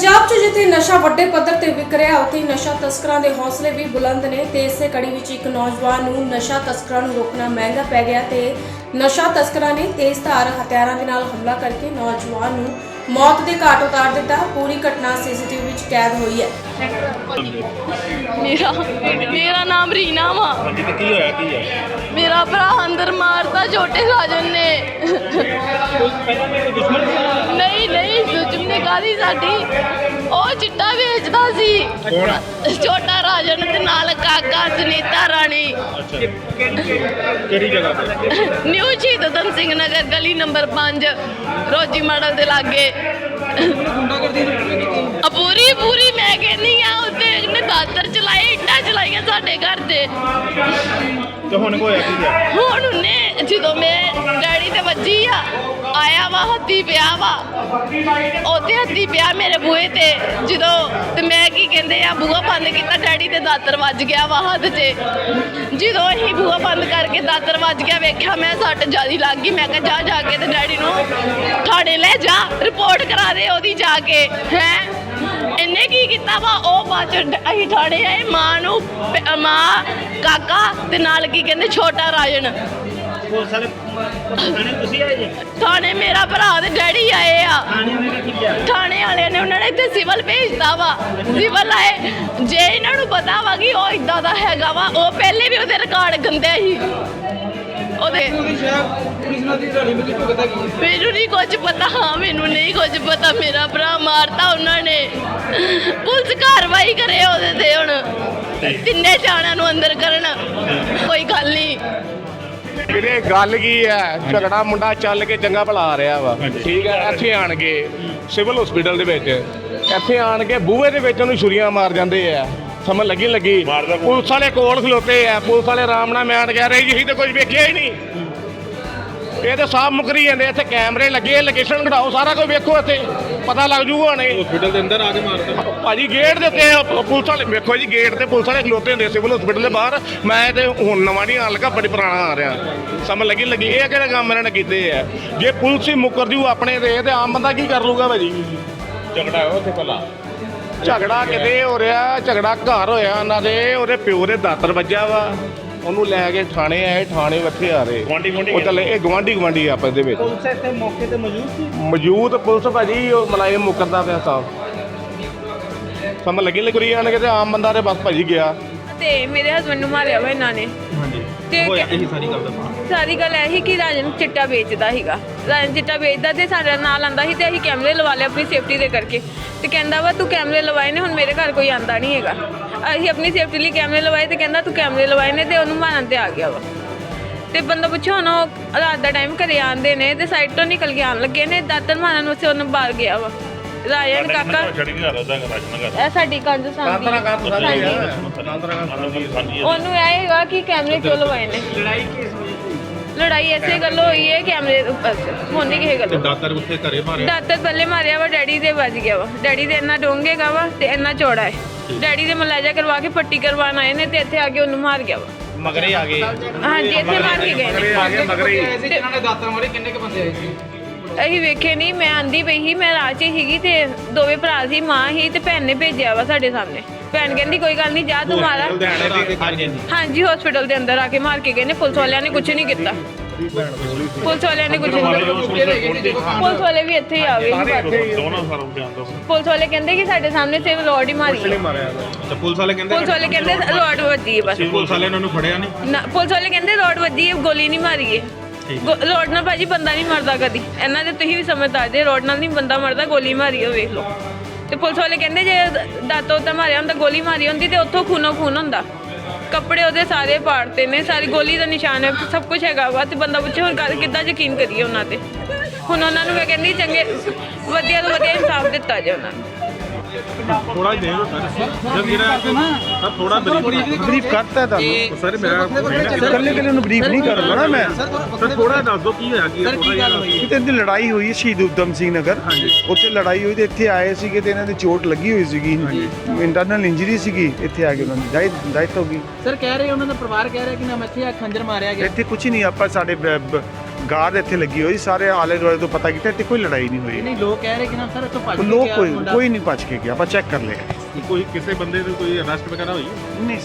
ਪੰਜਾਬ 'ਚ ਜਿੱਥੇ ਨਸ਼ਾ ਵੱਡੇ ਪੱਧਰ ਤੇ ਵਿਕ ਰਿਹਾ ਉੱਥੇ ਨਸ਼ਾ ਤਸਕਰਾਂ ਦੇ ਹੌਸਲੇ ਵੀ ਬੁਲੰਦ ਨੇ ਤੇ ਇਸੇ ਕੜੀ ਵਿੱਚ ਇੱਕ ਨੌਜਵਾਨ ਨੂੰ ਨਸ਼ਾ ਤਸਕਰਾਂ ਨੂੰ ਰੋਕਣਾ ਮਹਿੰਗਾ ਪੈ ਗਿਆ ਤੇ ਨਸ਼ਾ ਤਸਕਰਾਂ ਨੇ ਤੇਜ਼ ਧਾਰ ਹਥਿਆਰਾਂ ਦੇ ਨਾਲ ਹਮਲਾ ਕਰਕੇ ਨੌਜਵਾਨ ਨੂੰ ਮੌਤ ਦੇ ਘਾਟ ਉਤਾਰ ਦਿੱਤਾ। ਪੂਰੀ ਘਟਨਾ ਸੀਸੀਟੀਵੀ ਵਿੱਚ ਕੈਦ ਹੋਈ ਹੈ। ਮੇਰਾ ਮੇਰਾ ਨਾਮ ਰੀਨਾ ਵਾ। ਹਾਂਜੀ ਤੇ ਕੀ ਹੋਇਆ ਕੀ ਹੈ? ਮੇਰਾ ਭਰਾ ਅੰਦਰ ਮਾਰਤਾ ਛੋਟੇ ਰਾਜਨ ਨੇ ਪਹਿਲਾਂ ਦੁਸ਼ਮਣ ਨਹੀਂ ਨਹੀਂ ਦੁਸ਼ਮਣੀ ਕਾਦੀ ਸਾਡੀ। ਉਹ ਚਿੱਟਾ ਵੇਚਦਾ ਸੀ। ਕੌਣ ਛੋਟਾ ਰਾਜਨ ਤੇ ਨਾਲ ਕਾਕਾ ਸੁਨੀਤਾ ਰਾਣੀ। ਅੱਛਾ। ਕਿਹੜੀ ਜਗ੍ਹਾ ਤੇ? ਨਿਊ ਸ਼ਹੀਦ ਊਧਮ ਸਿੰਘ ਨਗਰ ਗਲੀ ਨੰਬਰ 5 ਰੋਜੀ ਮਾਡਲ ਦੇ ਲਾਗੇ। ਆ ਪੂਰੀ ਪੂਰੀ ਮੈਂ ਕਹਿੰਦੀ ਆ ਉੱਤੇ ਇਹਨੇ ਦਾਤਰ ਚਲਾਏ ਇੱਟਾਂ ਚਲਾਈਆਂ ਸਾਡੇ ਘਰ ਤੇ। ਤੇ ਹੁਣ ਹੋਇਆ ਕੀ ਹੈ ਹੁਣ ਉਹਨੇ ਜਦੋਂ ਮੈਂ ਡੈਡੀ ਤੇ ਵੱਜੀ ਆ, ਆਇਆ ਵਾ, ਹੱਥੀ ਪਿਆ ਵਾ। ਉਹਦੇ ਹੱਥੀ ਪਿਆ ਮੇਰੇ ਬੂਹੇ ਤੇ। ਜਦੋਂ ਤੇ ਮੈਂ ਕੀ ਕਹਿੰਦੇ ਆ, ਬੂਹਾ ਬੰਦ ਕੀਤਾ, ਡੈਡੀ ਤੇ ਦਾਤਰ ਵੱਜ ਗਿਆ ਵਾ ਹੱਥ 'ਚ ਜਦੋਂ ਅਸੀਂ ਬੂਹਾ ਬੰਦ ਕਰਕੇ ਦਾਤਰ ਵੱਜ ਗਿਆ, ਵੇਖਿਆ ਮੈਂ ਸੱਟ ਜਿਆਦੀ ਲੱਗ ਗਈ। ਮੈਂ ਕਿਹਾ, ਜਾ ਜਾ ਕੇ ਤੇ ਡੈਡੀ ਨੂੰ ਥਾਣੇ ਲੈ ਜਾ ਰਿਪੋਰਟ ਕਰਾ ਦੇ ਉਹਦੀ ਜਾ ਕੇ, ਹੈ? ਇਹਨੇ ਕੀ ਕੀਤਾ ਵਾ? ਉਹ ਬਾਅਦ ਚ ਅਸੀਂ ਠਾੜੇ ਆਏ ਮਾਂ ਨੂੰ ਪ- ਮਾਂ ਕਾਕਾ ਤੇ ਨਾਲ ਕੀ ਕਹਿੰਦੇ ਛੋਟਾ ਰਾਜਨ। ਪੁਲਿਸ ਵਾਲੇ ਥਾਣੇ ਤੁਸੀਂ ਆਏ ਜੀ? ਥਾਣੇ ਮੇਰਾ ਭਰਾ ਤੇ ਡੈਡੀ ਆਏ ਆ। ਥਾਣੇ ਵਾਲੇ ਕੀ ਕਿਹਾ? ਥਾਣੇ ਵਾਲਿਆਂ ਨੇ ਉਹਨਾਂ ਨੇ ਇੱਥੇ ਸਿਵਲ ਭੇਜਤਾ ਵਾ। ਸਿਵਲ ਆਏ। ਜੇ ਇਹਨਾਂ ਨੂੰ ਪਤਾ ਵਾ ਕਿ ਉਹ ਇਦਾਂ ਦਾ ਹੈਗਾ ਵਾ ਉਹ ਪਹਿਲੇ ਵੀ ਉਹਦੇ ਰਿਕਾਰਡ ਗੰਦੇ ਸੀ। ਉਹਦੇ। ਮੈਨੂੰ ਨਹੀਂ ਕੁਝ ਪਤਾ ਹਾਂ ਮੈਨੂੰ ਨਹੀਂ ਕੁਝ ਪਤਾ। ਮੇਰਾ ਭਰਾ ਮਾਰਤਾ ਉਹਨਾਂ ਨੇ। ਪੁਲਿਸ ਕਾਰਵਾਈ ਕਰੇ ਉਹਦੇ ਤੇ ਹੁਣ। ਤਿੰਨੇ ਜਾਣਿਆਂ ਨੂੰ ਅੰਦਰ ਕਰਨ। ਕੋਈ ਗੱਲ ਨਹੀਂ ਵੀਰੇ ਗੱਲ ਕੀ ਹੈ? ਝਗੜਾ ਮੁੰਡਾ ਚੱਲ ਕੇ ਚੰਗਾ ਭਲਾ ਆ ਰਿਹਾ ਵਾ। ਠੀਕ ਹੈ ਇੱਥੇ ਆਣ ਕੇ ਸਿਵਲ ਹਸਪੀਟਲ ਦੇ ਵਿੱਚ ਇੱਥੇ ਆਣ ਕੇ ਬੂਹੇ ਦੇ ਵਿੱਚ ਉਹਨੂੰ ਛੁਰੀਆਂ ਮਾਰ ਜਾਂਦੇ ਆ। ਸਮਝ ਲੱਗੀ ਲੱਗੀ? ਪੁਲਿਸ ਵਾਲੇ ਕੋਲ ਖਲੋਤੇ ਆ। ਪੁਲਿਸ ਵਾਲੇ ਆਰਾਮ ਨਾਲ ਮਿਆਨ ਕਹਿ ਰਹੇ ਜੀ ਅਸੀਂ ਤਾਂ ਕੁਝ ਵੇਖਿਆ ਹੀ ਨਹੀਂ ਇਹ ਤਾਂ ਸਾਫ਼ ਮੁਕਰੀ ਜਾਂਦੇ ਇੱਥੇ ਕੈਮਰੇ ਲੱਗੇ ਲੋਕੇਸ਼ਨ ਕਢਾਓ ਸਾਰਾ ਕੁਝ ਵੇਖੋ ਇੱਥੇ। ਪਤਾ ਲੱਗ ਜੂਗਾ ਹਣੇ। ਹਸਪੀਟਲ ਦੇ ਅੰਦਰ ਆ ਕੇ ਮਾਰਦਾ ਭਾਜੀ ਗੇਟ ਦੇ ਉੱਤੇ ਪੁਲਿਸ ਵਾਲੇ। ਵੇਖੋ ਜੀ ਗੇਟ ਤੇ ਪੁਲਿਸ ਵਾਲੇ ਖਲੋਤੇ ਹੁੰਦੇ ਸਿਵਲ ਹਸਪੀਟਲ ਦੇ ਬਾਹਰ। ਮੈਂ ਤੇ ਹੁਣ ਨਵਾਂ ਨਹੀਂ ਆਣ ਲੱਗਾ ਬੜੀ ਪੁਰਾਣਾ ਆ ਰਿਹਾ। ਸਮਝ ਲੱਗੀ ਲੱਗੀ। ਇਹ ਕਿਹੜੇ ਕੰਮ ਇਹਨਾਂ ਨੇ ਕੀਤੇ ਆ? ਜੇ ਪੁਲਿਸ ਹੀ ਮੁੱਕਰ ਜੂ ਆਪਣੇ ਤੇ ਤੇ ਆਮ ਬੰਦਾ ਕੀ ਕਰ ਲੂਗਾ ਭਾਜੀ? ਝਗੜਾ ਹੋਇਆ ਉੱਥੇ ਪਹਿਲਾਂ ਝਗੜਾ ਕਿਤੇ ਹੋ ਰਿਹਾ ਝਗੜਾ ਘਰ ਹੋਇਆ ਉਹਨਾਂ ਦੇ ਉਹਦੇ ਪਿਓ ਦੇ ਦਾਤਰ ਵੱਜਾ ਵਾ। ਉਹਨੂੰ ਲੈ ਕੇ ਥਾਣੇ ਆਏ ਥਾਣੇ ਵੱਥੇ ਆ ਰਹੇ। ਗੁਆਂਢੀ- ਗੁਆਂਢੀ ਉਹ ਚੱਲੇ ਇਹ ਗਵਾਂਢੀ ਗਵਾਂਢੀ ਆਪਸ ਦੇ ਵਿੱਚ। ਪੁਲਿਸ ਇੱਥੇ ਮੌਕੇ ਤੇ ਮੌਜੂਦ ਸੀ? ਮੌਜੂਦ ਪੁਲਿਸ ਭਾਜੀ ਉਹ ਮਲਾਇਮ ਮੁਕਰਦਾ ਪਿਆ ਸਾਹਿਬ ਸਮਝ ਲੱਗੀ ਲੱਗੀ ਆਣ ਕੇ ਤੇ ਆਮ ਬੰਦਾ ਤੇ ਬਸ ਭਾਜੀ ਗਿਆ। ਤੇ ਮੇਰੇ ਹਸਬੰਡ ਨੂੰ ਮਾਰਿਆ ਵਾ ਇਹਨਾਂ ਨੇ। ਹਾਂਜੀ। ਤੇ ਹੋਇਆ ਇਹੀ ਸਾਰੀ ਗੱਲ ਦਾ ਪਤਾ। ਸਾਰੀ ਗੱਲ ਇਹ ਸੀ ਕਿ ਰਾਜਨ ਚਿੱਟਾ ਵੇਚਦਾ ਸੀਗਾ। ਰਾਜਨ ਚਿੱਟਾ ਵੇਚਦਾ ਤੇ ਸਾਡੇ ਨਾਲ ਆਂਦਾ ਸੀ ਤੇ ਅਸੀਂ ਕੈਮਰੇ ਲਵਾ ਲਏ ਆਪਣੀ ਸੇਫਟੀ ਦੇ ਕਰਕੇ। ਤੇ ਕਹਿੰਦਾ ਵਾ ਤੂੰ ਕੈਮਰੇ ਲਵਾਏ ਨੇ ਹੁਣ ਮੇਰੇ ਘਰ ਕੋਈ ਆਂਦਾ ਨਹੀਂ ਹੈਗਾ। ਅਸੀਂ ਆਪਣੀ ਸੇਫਟੀ ਲਈ ਕੈਮਰੇ ਲਵਾਏ ਤੇ ਕਹਿੰਦਾ ਤੂੰ ਕੈਮਰੇ ਲਵਾਏ ਨੇ ਤੇ ਉਹਨੂੰ ਮਾਰਨ ਤੇ ਆ ਗਿਆ ਵਾ। ਤੇ ਬੰਦਾ ਪੁੱਛੋ ਹੁਣ ਉਹ ਰਾਤ ਦਾ ਟਾਈਮ ਘਰੇ ਆਂਦੇ ਨੇ ਤੇ ਸਾਈਡ ਤੋਂ ਨਿਕਲ ਕੇ ਆਣ ਲੱਗੇ ਨੇ ਦਾਤਰ ਮਾਰਨ ਵਾਸਤੇ ਉਹਨੂੰ ਬਾਹਰ ਗਿਆ ਵਾ। ਰਾਜਨ ਕਾਕਾ ਛੜੀ ਰਾਜਨ ਇਹ ਸਾਡੀ ਕੰਜ ਸਾਂਦੀ ਹੈ ਉਹਨੂੰ ਇਹ ਹੈਗਾ ਕਿ ਕੈਮਰੇ ਕਿਉਂ ਲਵਾਏ ਨੇ? ਲੜਾਈ ਕਿਸ ਲੜਾਈ ਐਸੇ ਗੱਲ ਹੋਈ ਹੈ ਕੈਮਰੇ ਉੱਪਰ। ਹੁਣ ਨਹੀਂ ਕਿਸੇ ਗੱਲ। ਦਾਤਰ ਉੱਥੇ ਘਰੇ ਮਾਰਿਆ? ਦਾਤਰ ਪਹਿਲੇ ਮਾਰਿਆ ਵਾ ਡੈਡੀ ਦੇ ਵੱਜ ਗਿਆ ਵਾ। ਡੈਡੀ ਦੇ ਇੰਨਾ ਡੋਂਗੇਗਾ ਵਾ ਤੇ ਇੰਨਾ ਚੌੜਾ ਹੈ। ਡੈਡੀ ਦੇ ਮਲਾਜਾ ਕਰਵਾ ਕੇ ਪੱਟੀ ਕਰਵਾਉਣ ਆਏ ਨੇ ਤੇ ਇੱਥੇ ਆ ਕੇ ਉਹਨੂੰ ਮਾਰ ਗਿਆ ਵਾ। ਮਗਰੇ ਆ ਗਏ। ਹਾਂਜੀ ਇੱਥੇ ਮਾਰ ਕੇ ਗਏ ਨੇ। ਆ ਗਏ ਮਗਰੇ ਇਹਨਾਂ ਨੇ ਦਾਤਾਂ ਮਾਰੇ ਕਿੰਨੇ ਕ ਬੰਦੇ ਆਏ ਸੀ? ਅਸੀਂ ਵੇਖੇ ਨਹੀਂ ਮੈਂ ਆਂਦੀ ਪਈ ਸੀ ਮੈਂ ਰਾਹ 'ਚ ਸੀਗੀ ਤੇ ਦੋਵੇਂ ਭਰਾ ਸੀ ਮਾਂ ਸੀ ਤੇ ਭੈਣ ਨੇ ਭੇਜਿਆ ਵਾ ਸਾਡੇ ਸਾਹਮਣੇ। ਭੈਣ ਕਹਿੰਦੀ ਕੋਈ ਗੱਲ ਨਹੀਂ ਜਾ ਤੂੰ ਮਾਰਾ ਹਾਂਜੀ ਹਾਂਜੀ। ਹਾਂਜੀ ਹਸਪੀਟਲ ਦੇ ਅੰਦਰ ਆ ਕੇ ਮਾਰ ਕੇ ਗਏ ਨੇ ਪੁਲਿਸ ਵਾਲਿਆਂ ਨੇ ਕੁਝ ਨਹੀਂ ਕੀਤਾ। ਪੁਲਿਸ ਵਾਲਿਆਂ ਨੇ ਕੁਝ ਨਹੀਂ ਕੀਤਾ ਪੁਲਿਸ ਵਾਲੇ ਵੀ ਇੱਥੇ ਹੀ ਆ ਗਏ ਸੀ ਬਾਅਦ ਚ। ਦੋਨੋਂ ਸਾਰੋਂ ਬਿਆਨ ਦੋ ਪੁਲਿਸ ਵਾਲੇ ਕਹਿੰਦੇ ਕਿ ਸਾਡੇ ਸਾਹਮਣੇ ਸਿਰਫ ਰੋਡ ਹੀ ਮਾਰੀ ਹੈ। ਤੇ ਪੁਲਿਸ ਵਾਲੇ ਕਹਿੰਦੇ ਪੁਲਿਸ ਵਾਲੇ ਕਹਿੰਦੇ ਰੋਡ ਵੱਜੀ ਹੈ ਬਸ। ਪੁਲਿਸ ਵਾਲੇ ਇਹਨਾਂ ਨੂੰ ਫੜਿਆ ਨਹੀਂ? ਨਾ ਪੁਲਿਸ ਵਾਲੇ ਕਹਿੰਦੇ ਰੋਡ ਵੱਜੀ ਹੈ ਗੋਲੀ ਨਹੀਂ ਮਾਰੀ ਹੈ ਗੋ- ਰੋਡ ਨਾਲ ਭਾਜੀ ਬੰਦਾ ਨਹੀਂ ਮਰਦਾ ਕਦੀ। ਇਹਨਾਂ ਦੇ ਤੁਸੀਂ ਵੀ ਸਮਝਦਾਰ ਜੇ ਰੋਡ ਨਾਲ ਨਹੀਂ ਬੰਦਾ ਮਰਦਾ ਗੋਲੀ ਮਾਰੀ ਹੋ ਵੇਖ ਲਓ। ਤੇ ਪੁਲਿਸ ਵਾਲੇ ਕਹਿੰਦੇ ਜੇ ਦਾਤੋਂ ਤਾਂ ਮਾਰਿਆ ਹੁੰਦਾ ਗੋਲੀ ਮਾਰੀ ਹੁੰਦੀ ਤੇ ਉੱਥੋਂ ਖੂਨੋ ਖੂਨ ਹੁੰਦਾ। ਕੱਪੜੇ ਉਹਦੇ ਸਾਰੇ ਪਾੜਤੇ ਨੇ, ਸਾਰੀ ਗੋਲੀ ਦਾ ਨਿਸ਼ਾਨ ਹੈ, ਸਭ ਕੁਝ ਹੈਗਾ ਵਾ ਤੇ ਬੰਦਾ ਪੁੱਛੇ ਹੁਣ ਕਰ- ਕਿੱਦਾਂ ਯਕੀਨ ਕਰੀਏ ਉਹਨਾਂ ਤੇ? ਹੁਣ ਉਹਨਾਂ ਨੂੰ ਮੈਂ ਕਹਿੰਦੀ, ਚੰਗੇ, ਵਧੀਆ ਤੋਂ ਵਧੀਆ ਇਨਸਾਫ ਦਿੱਤਾ ਜਾਏ ਉਹਨਾਂ ਨੂੰ। ਥੋੜਾ ਜਿਹਾ ਦੇ ਦਿਓ ਜਦ ਮੇਰਾ ਸਰ ਥੋੜਾ ਬਰੀਫ ਬਰੀਫ ਕਰਤਾ ਤਾਂ ਸਰ ਮੇਰਾ ਇਕੱਲੇ ਇਕੱਲੇ ਨੂੰ ਬਰੀਫ ਨਹੀਂ ਕਰਦਾ ਨਾ ਮੈਂ। ਸਰ ਥੋੜਾ ਦੱਸ ਦਿਓ ਕੀ ਹੋਇਆ ਕੀ ਸਰ ਕੀ ਗੱਲ ਹੋਈ? ਕਿਤੇ ਦੀ ਲੜਾਈ ਹੋਈ ਹੈ ਸ਼ਹੀਦ ਉਦਮ ਸਿੰਘ ਨਗਰ। ਉੱਥੇ ਲੜਾਈ ਹੋਈ ਤੇ ਇੱਥੇ ਆਏ ਸੀਗੇ ਤੇ ਇਹਨਾਂ ਦੇ ਚੋਟ ਲੱਗੀ ਹੋਈ ਸੀਗੀ। ਇੰਟਰਨਲ ਇੰਜਰੀ ਸੀਗੀ ਇੱਥੇ ਆ ਕੇ ਉਹਨਾਂ ਦੀ ਡੈਥ ਡੈਥ ਹੋ ਗਈ। ਸਰ ਕਹਿ ਰਹੇ ਉਹਨਾਂ ਦਾ ਪਰਿਵਾਰ ਕਹਿ ਰਿਹਾ ਕਿ ਨਾ ਮੱਥੇ ਆ ਖੰਜਰ ਮਾਰਿਆ ਗਿਆ। ਇੱਥੇ ਕੁਝ ਨਹੀਂ ਆਪਾਂ ਸਾਡੇ ਬ- ਬ- ਗਾਰਡ ਇੱਥੇ ਲੱਗੀ ਹੋਈ ਸਾਰੇ ਆਲੇ ਦੁਆਲੇ ਤੋਂ ਪਤਾ ਕੀਤਾ ਇੱਥੇ ਕੋਈ ਲੜਾਈ ਨਹੀਂ ਹੋਈ। ਨਹੀਂ ਲੋਕ ਕਹਿ ਰਹੇ ਕਿ ਨਾ ਸਰ ਇੱਥੋਂ ਭੱਜ ਕੇ ਲੋਕ ਗਿਆ ਕੋਈ। ਕੋਈ ਨਹੀਂ ਭੱਜ ਕੇ ਗਿਆ ਆਪਾਂ ਚੈੱਕ ਕਰ ਲਿਆ। ਕੋਈ ਕਿਸੇ ਬੰਦੇ ਨੂੰ ਕੋਈ ਅਰੈਸਟ ਵਗੈਰਾ ਹੋਈ? ਸਰ। ਨਹੀਂ